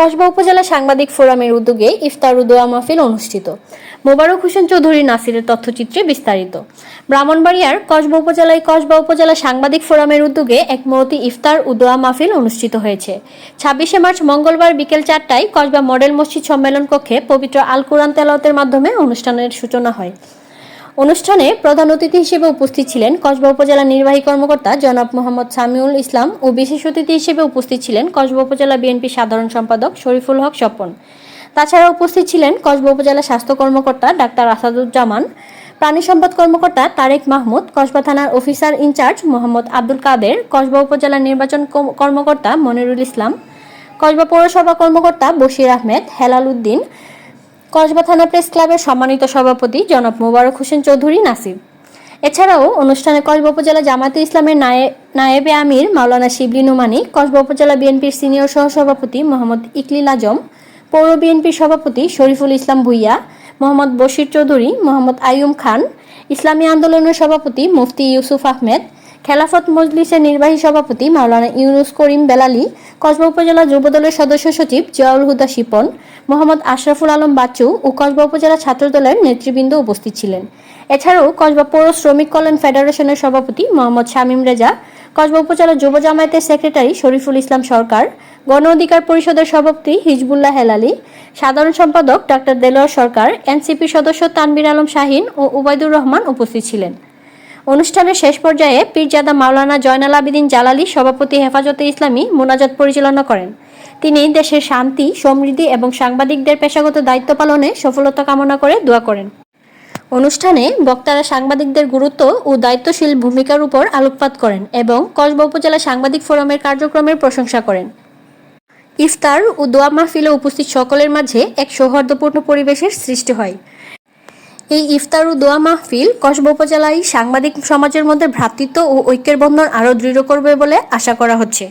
কসবা উপজেলা সাংবাদিক ফোরামের উদ্যোগে ইফতার ও দোয়া মাহফিল অনুষ্ঠিত। মোবারক হোসেন চৌধুরী নাসিরের তথ্যচিত্রে বিস্তারিত। ব্রাহ্মণবাড়িয়ার কসবা উপজেলায় কসবা উপজেলা সাংবাদিক ফোরামের উদ্যোগে এক মরতি ইফতার ও দোয়া মাহফিল অনুষ্ঠিত হয়েছে। ছাব্বিশে মার্চ মঙ্গলবার বিকেল চারটায় কসবা মডেল মসজিদ সম্মেলন কক্ষে পবিত্র আল কোরআন তেলাওয়াতের মাধ্যমে অনুষ্ঠানের সূচনা হয়। অনুষ্ঠানে প্রধান অতিথি হিসেবে উপস্থিত ছিলেন কসবা উপজেলা নির্বাহী কর্মকর্তা জনাব মোহাম্মদ সামিউল ইসলাম ও বিশেষ অতিথি হিসেবে উপস্থিত ছিলেন কসবা উপজেলা বিএনপি সাধারণ সম্পাদক শরীফুল হক স্বপন। তাছাড়া উপস্থিত ছিলেন কসবা উপজেলা স্বাস্থ্য কর্মকর্তা ডাক্তার আসাদুজ্জামান, প্রাণী সম্পদ কর্মকর্তা তারেক মাহমুদ, কসবা থানার officer in charge Mohammad Abdul Kader, Kasba উপজেলা নির্বাচন কর্মকর্তা মনিরুল ইসলাম, কসবা পৌরসভা কর্মকর্তা বশির আহমেদ, হেলাল উদ্দিন কসবা থানা প্রেস ক্লাবের সম্মানিত সভাপতি জনাব মোবারক হোসেন চৌধুরী নাসির এছাড়াও অনুষ্ঠানে কসবা উপজেলা জামাতে ইসলামের নায়ে- নায়েবে আমির মাওলানা শিবলি নুমানি, কসবা উপজেলা বিএনপির সিনিয়র সহসভাপতি মোহাম্মদ ইকলিল আজম, পৌর বিএনপির সভাপতি শরীফুল ইসলাম ভুইয়া, মোহাম্মদ বশির চৌধুরী, মোহাম্মদ আইয়ুম খান, ইসলামী আন্দোলনের সভাপতি মুফতি ইউসুফ আহমেদ খেলাফত মজলিসের নির্বাহী সভাপতি মাওলানা ইউনুস করিম বেলালি, কসবা উপজেলা যুবদলের সদস্য সচিব জিয়াউল হুদা শিপন, মোহাম্মদ আশরাফুল আলম বাচ্চু ও কসবা উপজেলা ছাত্রদলের নেতৃবৃন্দ উপস্থিত ছিলেন। এছাড়াও কসবা পৌর শ্রমিক কল্যাণ ফেডারেশনের সভাপতি মোহাম্মদ শামীম রেজা, কসবা উপজেলা যুব জামায়াতের সেক্রেটারি শরীফুল ইসলাম সরকার, গণ অধিকার পরিষদের সভাপতি হিজবুল্লাহ হেলালি, সাধারণ সম্পাদক ডক্টর দেলোয়ার সরকার এনসিপি সদস্য তানবির আলম শাহিন ও উবাইদুর রহমান উপস্থিত ছিলেন। অনুষ্ঠানের শেষ পর্যায়ে পীরজাদা মাওলানা জয়নাল আবিদিন জালালি, সভাপতি হেফাজতে ইসলামী মোনাজাত পরিচালনা করেন। তিনি দেশের শান্তি, সমৃদ্ধি এবং সাংবাদিকদের পেশাগত দায়িত্ব পালনে সফলতা কামনা করে দোয়া করেন। অনুষ্ঠানে বক্তারা সাংবাদিকদের গুরুত্ব ও দায়িত্বশীল ভূমিকার উপর আলোকপাত করেন এবং কসবা উপজেলা সাংবাদিক ফোরামের কার্যক্রমের প্রশংসা করেন। ইফতার ও দোয়া মাহফিলে উপস্থিত সকলের মাঝে এক সৌহার্দ্যপূর্ণ পরিবেশের সৃষ্টি হয়। এই ইফতার ও দোয়া মাহফিল কসবা উপজেলায় সাংবাদিক সমাজের মধ্যে ভ্রাতৃত্ব ও ঐক্যের বন্ধন আরও দৃঢ় করবে বলে আশা করা হচ্ছে।